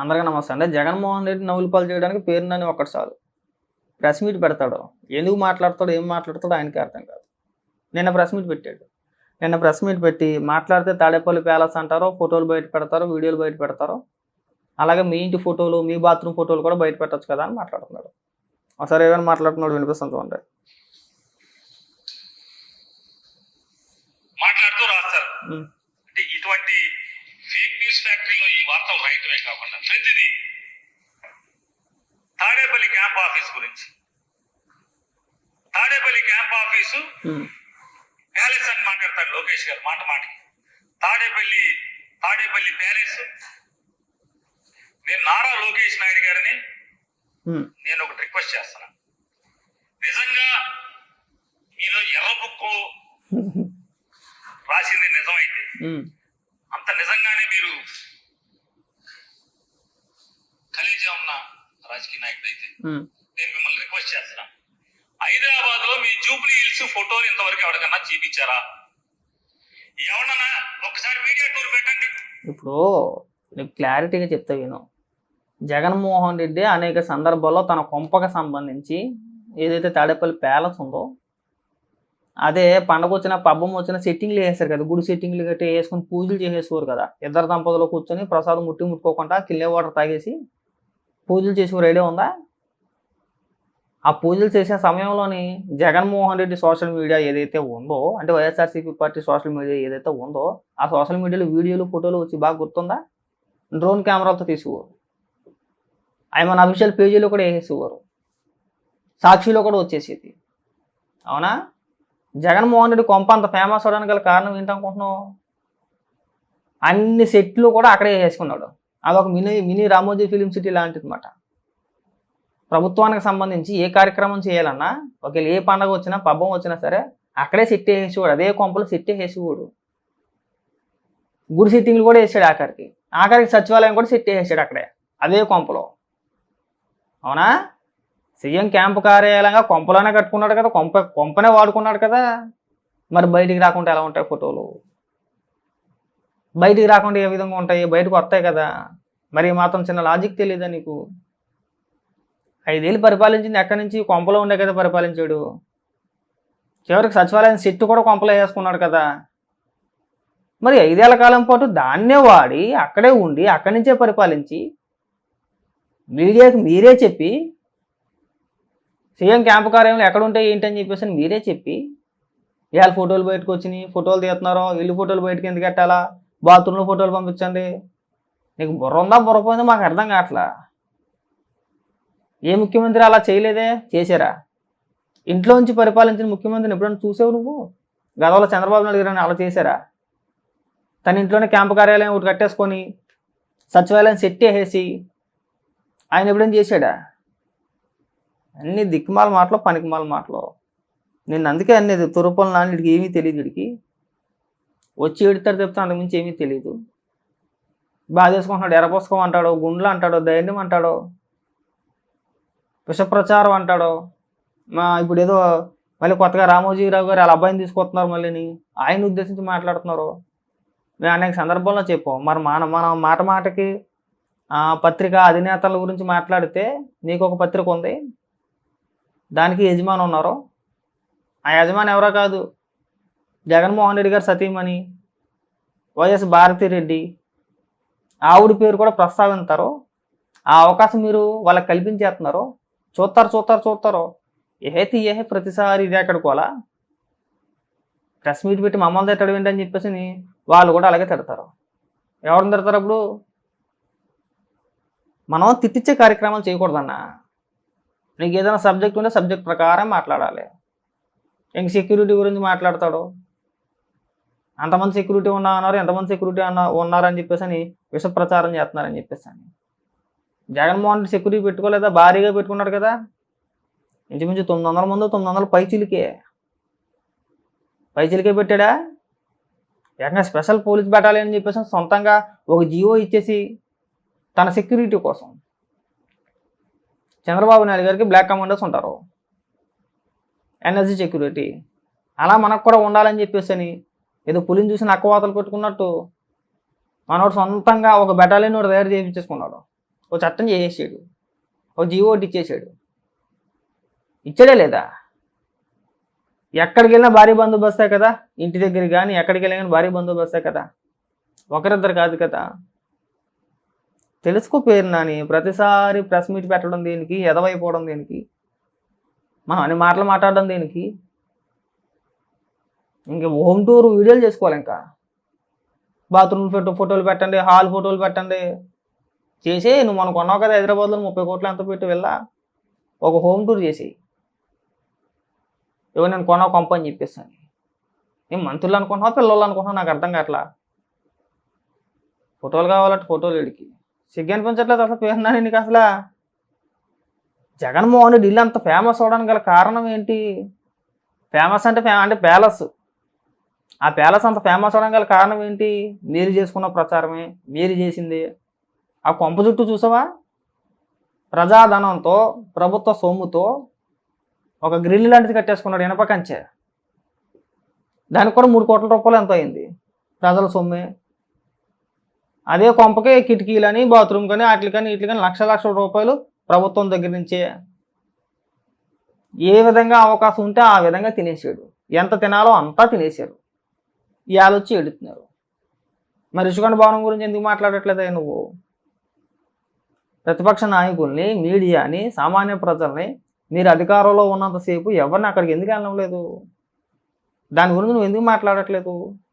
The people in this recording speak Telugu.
అందరికీ నమస్తే అంటే జగన్మోహన్ రెడ్డి నవ్వులు పాలు చేయడానికి పేరునని ఒక్కటి చాలు. ప్రెస్ మీట్ పెడతాడు? ఎందుకు మాట్లాడతాడో? ఏం మాట్లాడతాడో ఆయనకి అర్థం కాదు. నిన్న ప్రెస్ మీట్ పెట్టాడు. నిన్న ప్రెస్ మీట్ పెట్టి మాట్లాడితే తాడేపల్లి ప్యాలెస్ అంటారో ఫోటోలు బయట పెడతారో వీడియోలు బయట పెడతారో? అలాగే మీ ఇంటి ఫోటోలు మీ బాత్రూమ్ ఫోటోలు కూడా బయట పెట్టచ్చు కదా అని మాట్లాడుతున్నాడు. ఒకసారి ఏమైనా మాట్లాడుతున్నాడు వినిపిస్తుంది చూడండి. మాట్లాడుతూ రాస్తారు వార్తలు రాయటమే కాకుండా ప్రతిదీ తాడేపల్లి క్యాంప్ ఆఫీస్ గురించి. తాడేపల్లి క్యాంప్ ఆఫీసు ప్యాలెస్ అని మాట్లాడతాడు లోకేష్ గారు మాట మాటకి. తాడేపల్లి తాడేపల్లి ప్యాలెస్. నేను నారా లోకేష్ నాయుడు గారిని నేను ఒకటి రిక్వెస్ట్ చేస్తున్నా. నిజంగా మీలో ఎర్ర బుక్కు రాసింది నిజమైతే ఉమ్, అంత నిజంగానే మీరు ఖలీజా ఉన్న రాజకీయ నాయకుడు అయితే. నేను మిమ్మల్ని రిక్వెస్ట్ చేస్తున్నా. హైదరాబాద్లో మీ జూబ్లీ హిల్స్ ఫోటోలు ఇంతవరకు ఎవరికన్నా చూపించారా? ఎవరన్నా ఒకసారి మీడియా టూర్ పెట్టండి. ఇప్పుడు నీకు క్లారిటీగా చెప్తా విను. జగన్మోహన్ రెడ్డి అనేక సందర్భాల్లో తన కొంపకు సంబంధించి ఏదైతే తాడేపల్లి ప్యాలెస్ ఉందో అదే పండగ వచ్చిన పబ్బం వచ్చిన సెట్టింగ్లు వేస్తారు కదా. గుడి సెట్టింగ్లు గట్టి వేసుకొని పూజలు చేసేసుకోరు కదా. ఇద్దరు దంపతులు కూర్చొని ప్రసాదం ముట్టి ముట్టుకోకుండా కిల్లే వాటర్ తాగేసి పూజలు చేసేవారు ఐడియా ఉందా? ఆ పూజలు చేసే సమయంలోని జగన్మోహన్ రెడ్డి సోషల్ మీడియా ఏదైతే ఉందో అంటే వైఎస్ఆర్సీపీ పార్టీ సోషల్ మీడియా ఏదైతే ఉందో ఆ సోషల్ మీడియాలో వీడియోలు ఫోటోలు వచ్చి బాగా గుర్తుందా? డ్రోన్ కెమెరాలతో తీసుకోరు అవి మన అఫీషియల్ పేజీలో కూడా వేసేసేవారు సాక్షిలో కూడా వచ్చేసేది. అవునా? జగన్మోహన్ రెడ్డి కొంప అంత ఫేమస్ అవడానికి గల కారణం ఏంటనుకుంటున్నావు? అన్ని సెట్లు కూడా అక్కడే వేసుకున్నాడు. అదొక mini mini Ramoji film city లాంటిది అనమాట ప్రభుత్వానికి సంబంధించి ఏ కార్యక్రమం చేయాలన్నా ఒకవేళ ఏ పండగ వచ్చినా పబ్బం వచ్చినా సరే అక్కడే సెట్ వేసేవాడు అదే కొంపలు సెట్ వేసేవాడు గుడి సిట్టింగ్లు కూడా వేసాడు ఆఖరికి. ఆఖరికి సచివాలయం కూడా సెట్ వేసాడు అక్కడే అదే కొంపలో. అవునా? సీఎం క్యాంపు కార్యాలయంగా కొంపలోనే కట్టుకున్నాడు కదా కొంప కొంపనే వాడుకున్నాడు కదా. మరి బయటికి రాకుండా ఎలా ఉంటాయి ఫోటోలు? బయటికి రాకుండా ఏ విధంగా ఉంటాయి? బయటకు వస్తాయి కదా. మరి మాత్రం చిన్న లాజిక్ తెలియదా నీకు? ఐదేళ్ళు పరిపాలించింది ఎక్కడి నుంచి? కొంపలో ఉండే కదా పరిపాలించాడు. చివరికి సచివాలయం సెట్టు కూడా కొంపలో వేసుకున్నాడు కదా. మరి ఐదేళ్ళ కాలం పాటు దాన్నే వాడి అక్కడే ఉండి అక్కడి నుంచే పరిపాలించి మీడియాకి మీరే చెప్పి సీఎం క్యాంపు కార్యంలో ఎక్కడ ఉంటాయి ఏంటి అని చెప్పేసి అని మీరే చెప్పి ఇవాళ ఫోటోలు బయటకు వచ్చినాయి ఫోటోలు తీస్తున్నారో ఇల్లు ఫోటోలు బయటకు ఎందుకు పెట్టాలా బాత్రూంలో ఫోటోలు పంపించండి. నీకు బుర్ర ఉందా? బుర్రపోయిందో మాకు అర్థం కావట్లా. ఏ ముఖ్యమంత్రి అలా చేయలేదే? చేశారా? ఇంట్లో నుంచి పరిపాలించిన ముఖ్యమంత్రిని ఎప్పుడైనా చూసావు నువ్వు? గతంలో చంద్రబాబు నాయుడు గారిని అలా చేశారా? తన ఇంట్లోనే క్యాంపు కార్యాలయం ఒకటి కట్టేసుకొని సచివాలయం సెట్ వేసేసి ఆయన ఎప్పుడైనా చేశాడా? అన్ని దిక్కుమాల మాటలు పనికిమాల మాటలు. నేను అందుకే అనేది తురుపల నాన్నడికి ఏమీ తెలియదు వీడికి. వచ్చి ఎడతాడు చెప్తే అంతకుమించి ఏమీ తెలియదు బాధేసుకుంటున్నాడు చేసుకుంటున్నాడు ఎర్రపుస్తకం అంటాడు గుండ్లు అంటాడు దైన్యం అంటాడు విషప్రచారం అంటాడు మా ఇప్పుడు ఏదో మళ్ళీ కొత్తగా రామోజీరావు గారు వాళ్ళ అబ్బాయిని తీసుకొస్తున్నారు మళ్ళీని ఆయన ఉద్దేశించి మాట్లాడుతున్నారు మేము అనేక సందర్భాల్లో చెప్పాం. మరి మన మన మాట మాటకి పత్రిక అధినేతల గురించి మాట్లాడితే నీకు ఒక పత్రిక ఉంది దానికి యజమాని ఉన్నారు. ఆ యజమాని ఎవరో కాదు జగన్మోహన్ రెడ్డి గారు సతీమణి వైఎస్ భారతిరెడ్డి ఆవిడ పేరు కూడా ప్రస్తావిస్తారు ఆ అవకాశం మీరు వాళ్ళకి కల్పించేస్తున్నారు. చూస్తారు చూస్తారు చూస్తారు. ఏహైతే ఏహే ప్రతిసారి ఇదే అక్కడికోలా ప్రెస్ మీట్ పెట్టి మమ్మల్ని తిట్టడం ఏంటని చెప్పేసి వాళ్ళు కూడా అలాగే తిడతారు. ఎవరిని తిడతారు అప్పుడు? మనం తిట్టించే కార్యక్రమాలు చేయకూడదన్నా. నీకు ఏదైనా సబ్జెక్ట్ ఉంటే సబ్జెక్ట్ ప్రకారం మాట్లాడాలి. ఇంక సెక్యూరిటీ గురించి మాట్లాడతాడు. అంతమంది సెక్యూరిటీ ఉన్నా అన్నారు ఎంతమంది సెక్యూరిటీ అన్న ఉన్నారని చెప్పేసి అని విష ప్రచారం చేస్తున్నారని చెప్పేసి అని. జగన్మోహన్ రెడ్డి సెక్యూరిటీ పెట్టుకోలేదా? భారీగా పెట్టుకున్నాడు కదా. ఇంచుమించు తొమ్మిది వందల మంది తొమ్మిది వందల పైచిలికే. పైచిలికే పెట్టాడా? ఏకంగా స్పెషల్ పోలీస్ పెట్టాలి అని చెప్పేసి సొంతంగా ఒక జియో ఇచ్చేసి తన సెక్యూరిటీ కోసం. చంద్రబాబు నాయుడు గారికి బ్లాక్ కమాండర్స్ ఉంటారు. NSG security. అలా మనకు కూడా ఉండాలని చెప్పేసి అని ఏదో పులిని చూసి నక్కవాతలు కొట్టుకున్నట్టు మనోడు సొంతంగా ఒక బెటాలియన్ ఒకటి తయారు చేయించేసుకున్నాడు. ఓ చట్టం చేసేసాడు. ఓ జీవో ఒకటి ఇచ్చేసాడు. ఇచ్చాడే లేదా? ఎక్కడికి వెళ్ళినా భారీ బందోబస్తే కదా? ఇంటి దగ్గర కానీ ఎక్కడికి వెళ్ళినా కానీ భారీ బందోబస్తే కదా? ఒకరిద్దరు కాదు కదా? తెలుసుకో పేరు నాని ప్రతిసారి ప్రెస్ మీట్ పెట్టడం దేనికి ఎదవైపోవడం దేనికి మనం అన్ని మాటలు మాట్లాడడం దేనికి ఇంకా హోమ్ టూర్ వీడియోలు చేసుకోవాలి ఇంకా. బాత్రూమ్ ఫోటో ఫోటోలు పెట్టండి హాల్ ఫోటోలు పెట్టండి. చేసి నువ్వు మనకు కొన్నావు కదా హైదరాబాద్లో ముప్పై కోట్లు ఎంత పెట్టి వెళ్ళా? ఒక హోమ్ టూర్ చేసి ఇవ్వ నేను కొన్నావు కొంప అని చెప్పేస్తాను. నేను మంత్రులు అనుకుంటున్నావు పిల్లలు అనుకుంటున్నావు? నాకు అర్థం కావట్లా. ఫోటోలు కావాలంటే ఫోటోలు వీడికి సిగ్గు అనిపించట్లేదు అసలు పేరున్నాను నీకు అసలు. జగన్మోహన్ రెడ్డి ఇల్లు అంత ఫేమస్ అవడానికి గల కారణం ఏంటి? ఫేమస్ అంటే అంటే ప్యాలెస్ ఆ ప్యాలెస్ అంత ఫేమస్ అవడం గల కారణం ఏంటి? మీరు చేసుకున్న ప్రచారమే మీరు చేసింది. ఆ కొంప చుట్టూ చూసావా? ప్రజాధనంతో ప్రభుత్వ సొమ్ముతో ఒక గ్రిల్ లాంటిది కట్టేసుకున్నాడు ఇనప కంచె. దానికి కూడా మూడు కోట్ల రూపాయలు ఎంత అయింది? ప్రజల సొమ్మే. అదే కొంపకే కిటికీలని బాత్రూమ్ కానీ వాటికి కానీ వీటికి కానీ లక్ష లక్షల రూపాయలు ప్రభుత్వం దగ్గర నుంచే. ఏ విధంగా అవకాశం ఉంటే ఆ విధంగా తినేసాడు. ఎంత తినాలో అంతా తినేశారు ఇవాళ వచ్చి ఎడుతున్నారు మరి రుషికొండ భవనం గురించి ఎందుకు మాట్లాడట్లేదా నువ్వు? ప్రతిపక్ష నాయకుల్ని మీడియాని సామాన్య ప్రజల్ని మీరు అధికారంలో ఉన్నంతసేపు ఎవరిని అక్కడికి ఎందుకు వెళ్ళడం లేదు దాని గురించి నువ్వు ఎందుకు మాట్లాడట్లేదు?